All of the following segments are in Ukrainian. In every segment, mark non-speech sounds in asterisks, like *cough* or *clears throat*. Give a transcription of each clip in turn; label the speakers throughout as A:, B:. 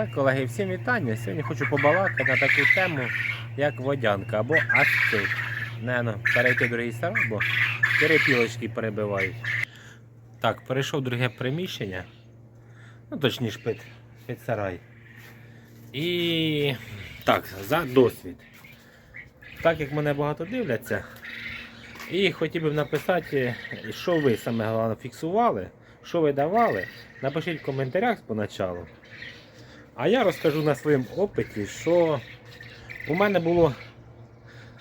A: Так, колеги, всім вітання. Сьогодні хочу побалакати на таку тему, як водянка або ацит. Не, ну, перейти в другий сарай, бо перепілочки перебивають. Так, перейшов друге приміщення. Ну, точніше, під, під сарай. І так, за досвід. Так як мене багато дивляться, і хотів би написати, що ви саме головне фіксували, що ви давали. Напишіть в коментарях спочатку. А я розкажу на своєму опиті, що у мене було.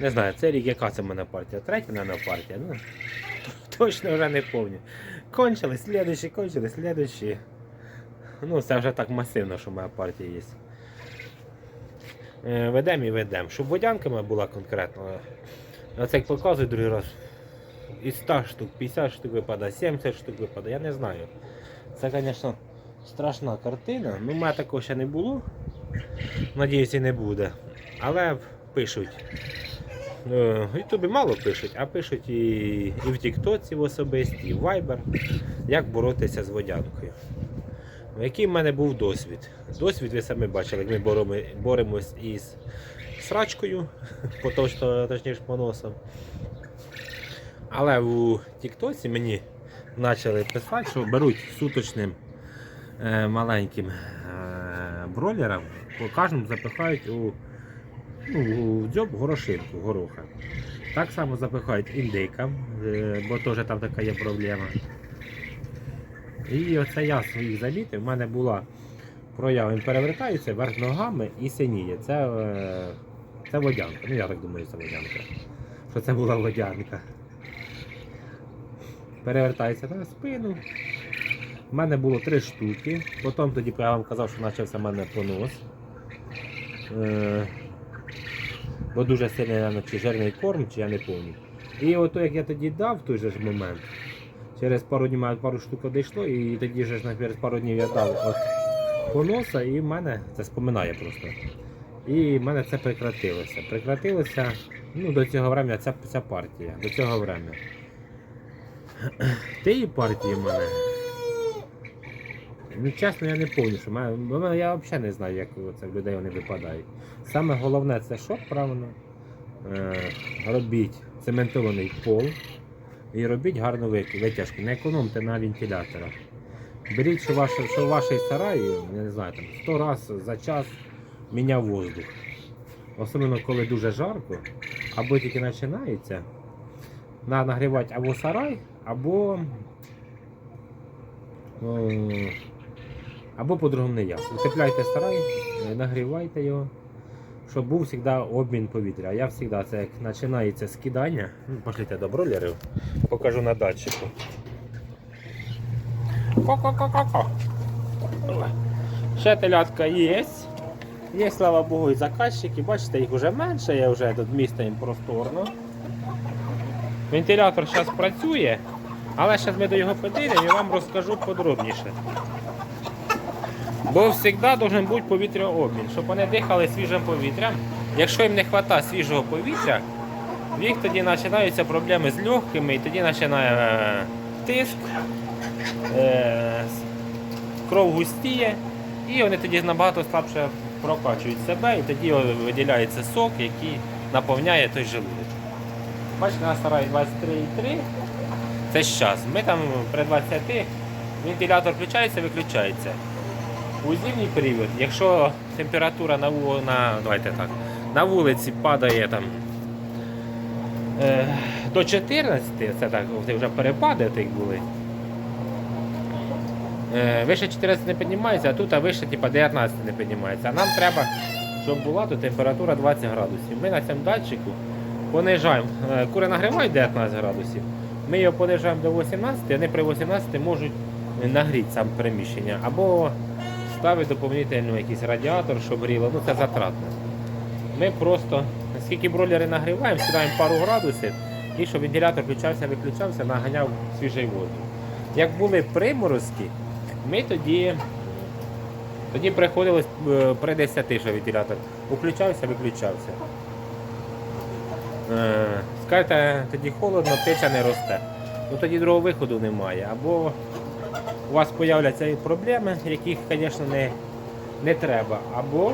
A: Не знаю, це рік, яка це в мене партія? Третя, мабуть, партія. Ну, точно вже не пам'ятаю. Кончили, слідуючі, кончили, слідуючі. Ну, це вже так масивно, що моя партія є. Е, Ведемо і ведемо. Щоб водянка була конкретно. Оце як показую другий раз. Із 100 штук, 50 штук випадає, 70 штук випадає, я не знаю. Це, звісно, страшна картина. Ну, мене такого ще не було. Надіюсь, і не буде. Але пишуть. Е, Ютубі мало пишуть, а пишуть і, і в Тіктоці в особисті, і в Viber, як боротися з водянкою. Який в мене був досвід? Досвід ви самі бачили, як ми боремо, боремось із срачкою, *laughs* поточно, точніше поносом. Але у Тіктоці мені почали писати, що беруть суточним маленьким е, бройлерам, по кожному запихають у, ну, у дзьоб горошинку, гороха. Так само запихають індикам, е, бо теж там така є проблема. І оце я своїх замітив. У мене була проява, він перевертається вверх ногами і синіє. Це, е, це водянка. Ну я так думаю, це водянка. Що це була водянка. Перевертається на спину. У мене було три штуки. Потім тоді я вам казав, що почався в мене понос. Е, бо дуже наверно, чи жирний корм, чи я не пам'ятаю. І ото як я тоді дав в той же ж момент, через пару днів мене пару штук одійшло, і тоді ж через пару днів я дав от поноса, і в мене це споминає просто. І в мене це прекратилося. Прекратилося ну, до цього времени ця, ця партія. До цього времени. Тієї партії в мене. Ну, чесно, я не пам'ятаю, що в мене- я взагалі не знаю, як це в людей вони випадають. Саме головне це що правильно? Е, робіть цементований пол і робіть гарну витяжку. Не економте на вентиляторах. Беріть, що, ваше, що в вашій я не знаю, там 100 разів за час міняв воздух. Особливо коли дуже жарко, або тільки починається, треба нагрівати або сарай, або. о, або по-другому не як. Утепляйте сарай, е, нагрівайте його, щоб був завжди обмін повітря. Я завжди, це як починається скидання. Ну, Пошліть до бролерів, покажу на датчику. Ще телятка є. Є, слава Богу, і заказчики. Бачите, їх вже менше, я вже тут місто їм просторно. Вентилятор зараз працює, але зараз ми до його підійдемо і вам розкажу подробніше. Бо завжди має бути повітряобмін, щоб вони дихали свіжим повітрям. Якщо їм не вистачає свіжого повітря, в їх тоді починаються проблеми з легкими і тоді починає е, тиск, е, кров густіє, і вони тоді набагато слабше прокачують себе, і тоді виділяється сок, який наповняє той желудок. Бачите, на сарай 23,3. Це зараз. Ми там при 20 вентилятор включається, виключається. У зимній період, якщо температура на, на, давайте так, на вулиці падає там, е, до 14, це так, вже перепади тих були. Е, вище 14 не піднімається, а тут а вище типа, 19 не піднімається. А нам треба, щоб була тут температура 20 градусів. Ми на цьому датчику понижаємо. Е, Кури нагрівають 19 градусів. Ми його понижаємо до 18, вони при 18 можуть нагріти сам приміщення. Або ставити доповнительно якийсь радіатор, щоб гріло. Ну це затратно. Ми просто, скільки бролери нагріваємо, сідаємо пару градусів і щоб вентилятор включався, виключався, наганяв свіжий воздух. Як були приморозки, ми тоді, тоді приходилось е, при 10, що вентилятор включався, виключався. Е, Скажете, тоді холодно, птиця не росте. Ну тоді другого виходу немає. Або у вас з'являться і проблеми, яких, звісно, не, не треба. Або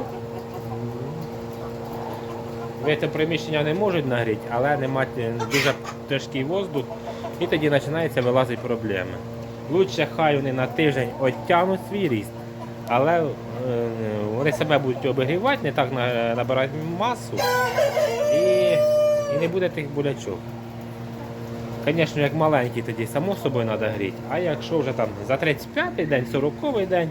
A: ви це приміщення не можуть нагріти, але не мати дуже тяжкий воздух, і тоді починаються вилазити проблеми. Лучше хай вони на тиждень оттягнуть свій ріст, але е, вони себе будуть обігрівати, не так на- набирати масу і, і не буде тих болячок. Звісно, як маленький, тоді само собою треба гріти. А якщо вже там за 35-й день, 40-й день,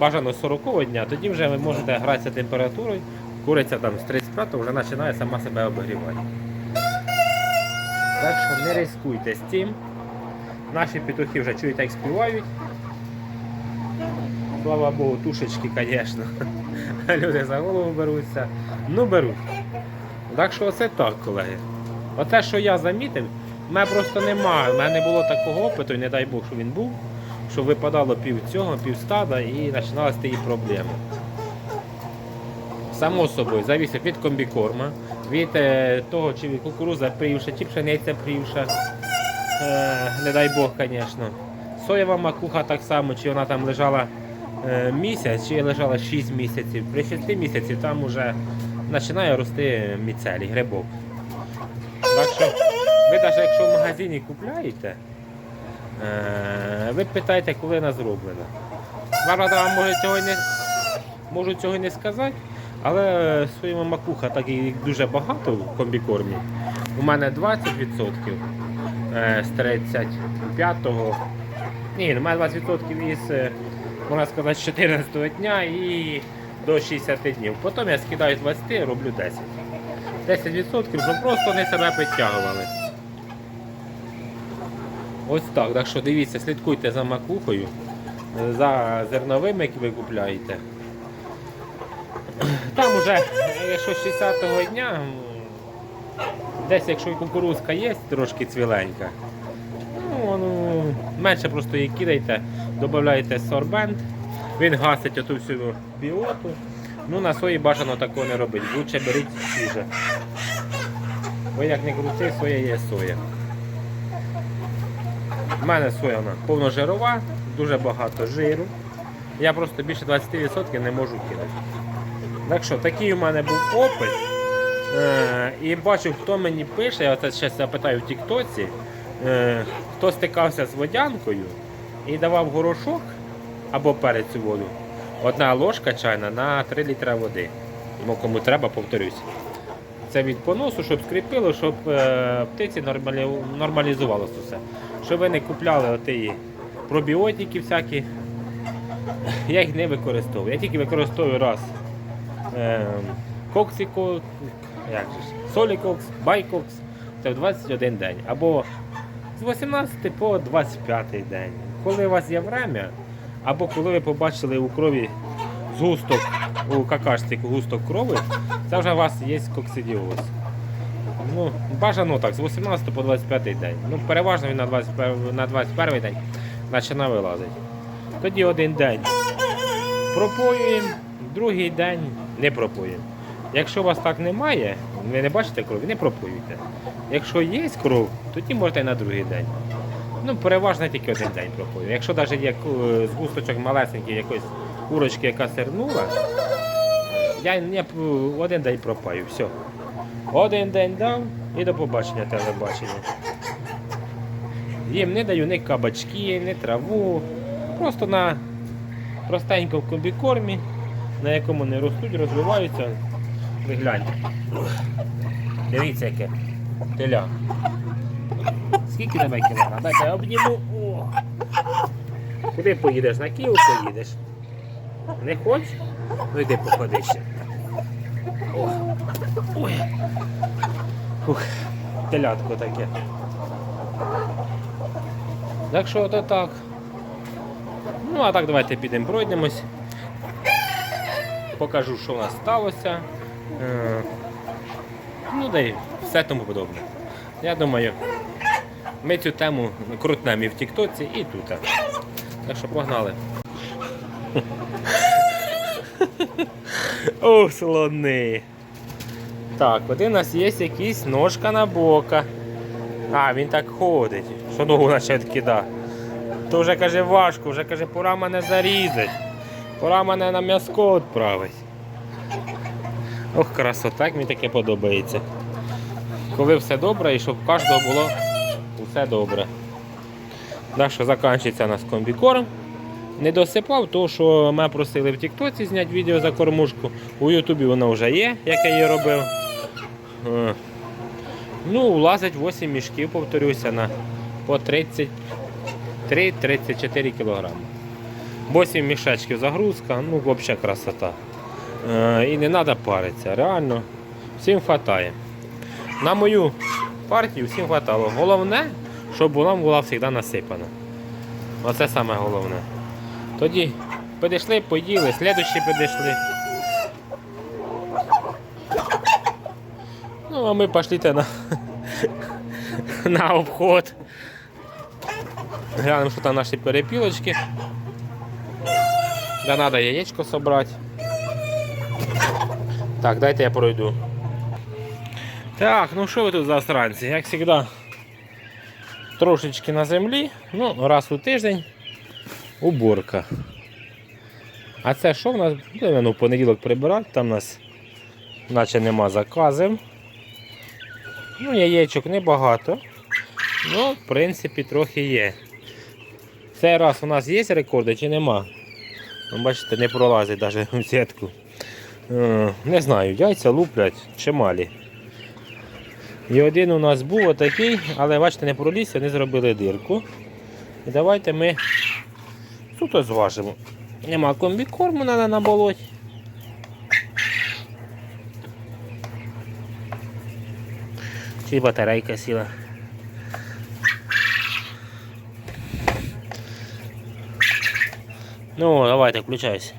A: бажано 40-го дня, тоді вже ви можете гратися температурою. Куриця там з 35-го вже починає сама себе обігрівати. Так що не ризикуйте з цим. Наші петухи вже чуєте, як співають. Слава Богу, тушечки, звісно. *laughs* Люди за голову беруться. Ну беруть. Так що оце так, колеги. Оте, що я замітив, в мене просто немає. В мене не було такого опиту, і не дай Бог, що він був, що випадало пів цього, пів стада і починалися ті проблеми. Само собою, зависить від комбікорма, від е, того, чи кукуруза прівша, чи пшениця прівша. Е, не дай Бог, звісно. Соєва макуха так само, чи вона там лежала е, місяць, чи лежала 6 місяців. При 6 місяців там вже починає рости міцелій, грибок. Так що ви навіть якщо в магазині купляєте, е, ви питаєте, коли вона зроблена. Правда, вам може цього не, можу цього не сказати, але своєму макуха так і дуже багато в комбікормі. У мене 20% е, з 35-го. Ні, у мене 20% із, е, можна сказати, 14 дня і до 60 днів. Потім я скидаю з 20 і роблю 10. 10%, щоб просто вони себе підтягували. Ось так. Так що дивіться, слідкуйте за макухою, е, за зерновими, які ви купляєте. *clears throat* Там уже, якщо з 60-го дня, десь якщо і кукурузка є, трошки цвіленька, ну, ну, менше просто її кидайте, додаєте сорбент, він гасить оту всю біоту. Ну, на сої бажано такого не робити. Лучше беріть свіже. Бо як не крути, соя є соя. У мене соя повножирова, дуже багато жиру. Я просто більше 20% не можу кидати. Так що, такий у мене був опит. Е, і бачу, хто мені пише, я ще запитаю в Тіктоці, е, хто стикався з водянкою і давав горошок або перець у воду. Одна ложка чайна на 3 літра води. Тому кому треба, повторюсь. Це від поносу, щоб скріпило, щоб е, птиці нормалі... нормалізувалося все. Щоб ви не купляли оті пробіотики всякі. Я їх не використовую. Я тільки використовую раз е, коксіко, як же ж, солікокс, байкокс. Це в 21 день. Або з 18 по 25 день. Коли у вас є время, або коли ви побачили у крові згусток, у какашці густок крові, це вже у вас є коксидіоз. Ну, бажано так, з 18 по 25 день. Ну, переважно він на 21, на 21 день починає вилазити. Тоді один день пропоюємо, другий день не пропоюємо. Якщо у вас так немає, ви не бачите крові, не пропоюйте. Якщо є кров, тоді можете і на другий день. Ну, переважно тільки один день пропоюємо. Якщо навіть є згусточок малесенький якоїсь курочки, яка сирнула, я, я один день пропаю. Все. Один день дав і до побачення телебачення. Їм не даю ні кабачки, ні траву. Просто на простенькому комбікормі, на якому не ростуть, розвиваються. Ви гляньте. Дивіться, яке теля. Скільки тебе кілограм? Дайте обніму. Куди поїдеш? На Київ поїдеш? Не хочеш? Ну йди походи ще. О. Ой. Ух, телятко таке. Так що то так. Ну, а так давайте підемо пройдемось. Покажу, що у нас сталося. Е, Ну, да й все тому подобне. Я думаю, ми цю тему крутнемо і в Тіктоці, і тут. Так що погнали. *laughs* О, слони. Так, один у нас є якийсь ножка на бока. А, він так ходить, що ногу наче відкида. То вже каже важко, вже каже, пора мене зарізати. Пора мене на м'яско відправити. Ох, красота, як мені таке подобається. Коли все добре і щоб в кожного було все добре. Так що закінчиться у нас комбікорм. Не досипав, тому що мене просили в Тіктоці зняти відео за кормушку. У Ютубі воно вже є, як я її робив. Е, Ну, влазить 8 мішків, повторюся, на по 33-34 кг. 8 мішечків загрузка, ну взагалі красота. Е, і не треба паритися, реально всім вистачає. На мою партію всім вистачало. Головне, щоб вона була завжди насипана. Оце саме головне. Тоді підійшли, поїли, слідущі підійшли. Ну, а ми пішли на, на обход. Глянемо, що там наші перепілочки. Да треба яєчко собрати. Так, дайте я пройду. Так, ну що ви тут за странці? Як завжди, трошечки на землі, ну, раз у тиждень Уборка. А це що в нас? Будемо ну, в понеділок прибирати, там у нас наче нема заказів. Ну, яєчок небагато. Ну, в принципі, трохи є. Цей раз у нас є рекорди чи нема? Ну, Бачите, не пролазить навіть в сітку. Е, Не знаю, яйця луплять чималі. І один у нас був отакий, але бачите, не проліз, вони зробили дирку. І давайте ми тут зважимо. Нема комбікорму треба на болоті. Чи батарейка сіла. Ну, давайте, включайся.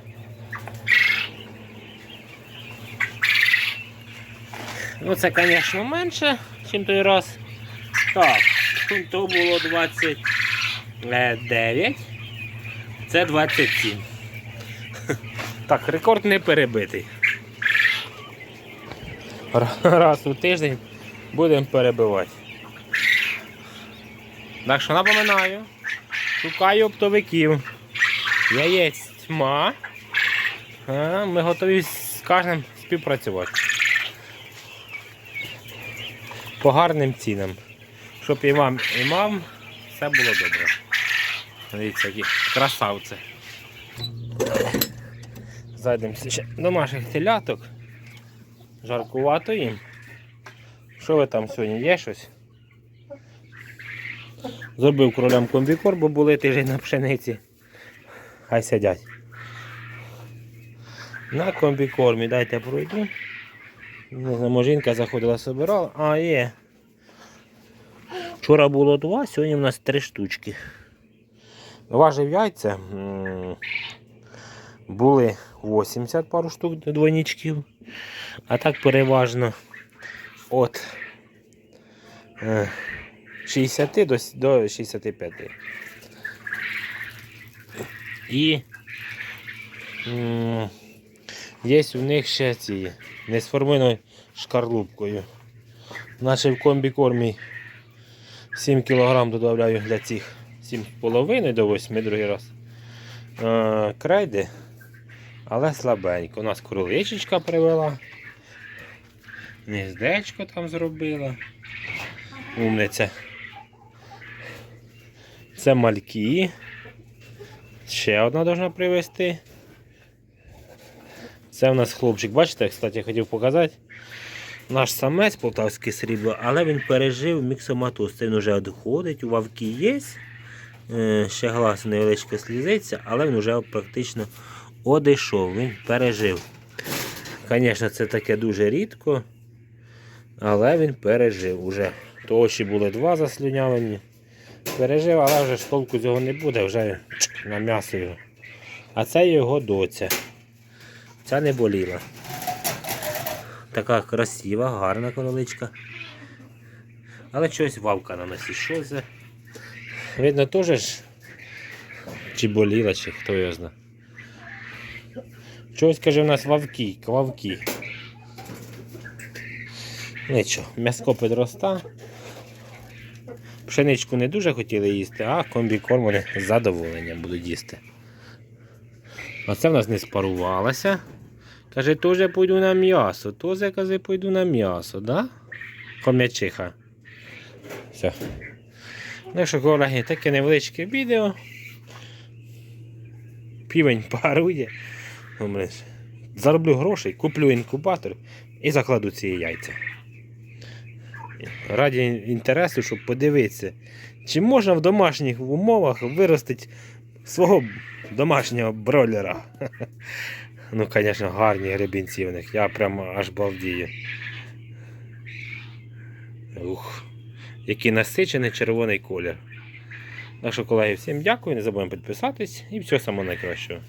A: Ну, це, звісно, менше, ніж той раз. Так, то було 29. Це 27. Так, рекорд не перебитий. Раз у тиждень будемо перебивати. Так що напоминаю, шукаю оптовиків. Яєць тьма. А, Ми готові з кожним співпрацювати. По гарним цінам. Щоб і вам, і мам все було добре. Дивіться, які красавці. Зайдемо ще до наших теляток. Жаркувато їм. Що ви там сьогодні є щось? Зробив кролям комбікор, бо були тиждень на пшениці. Хай сидять. На комбікормі дайте пройду. Знаю, жінка заходила, собирала. А, є. Вчора було два, сьогодні в нас три штучки. Важив яйця. Були 80 пару штук двойничків. А так переважно от е, 60 до, 65. І є у них ще ці не сформованою шкарлупкою. Наче в комбікормі 7 кг додаю для цих 7,5 до 8 другий раз. Е, крейди, але слабенько. У нас кроличечка привела. Гніздечко там зробила. Умниця. Це мальки. Ще одна должна привезти. Це у нас хлопчик, бачите, кстати, я хотів показати. Наш самець полтавське срібло, але він пережив міксоматоз. Це він вже відходить, у вавки є. Е, Ще глаз невеличко слізиться, але він вже практично одійшов, він пережив. Звісно, це таке дуже рідко, але він пережив уже. То очі були два заслюнявлені. Пережив, але вже ж його не буде, вже на м'ясо його. А це його доця. Ця не боліла. Така красива, гарна короличка. Але щось вавка на носі. Що це? Видно, теж ж чи боліла, чи хто його знає. Чогось каже в нас вавки, квавки. Нічого, м'яско підроста. Пшеничку не дуже хотіли їсти, а комбікорм вони з задоволенням будуть їсти. Оце в нас не спарувалося. Каже, теж пойду на м'ясо. Тоже, каже, пойду на м'ясо, да? Хом'ячиха. Все. Ну що, колеги, таке невеличке відео. Півень парує. Ну, Зароблю грошей, куплю інкубатор і закладу ці яйця. Раді інтересу, щоб подивитися, чи можна в домашніх умовах виростити свого домашнього бройлера. Ну, звісно, гарні гребінці в них. Я прямо аж балдію. Ух, який насичений червоний колір. Так що, колеги, всім дякую, не забудемо підписатись і всього самого найкращого.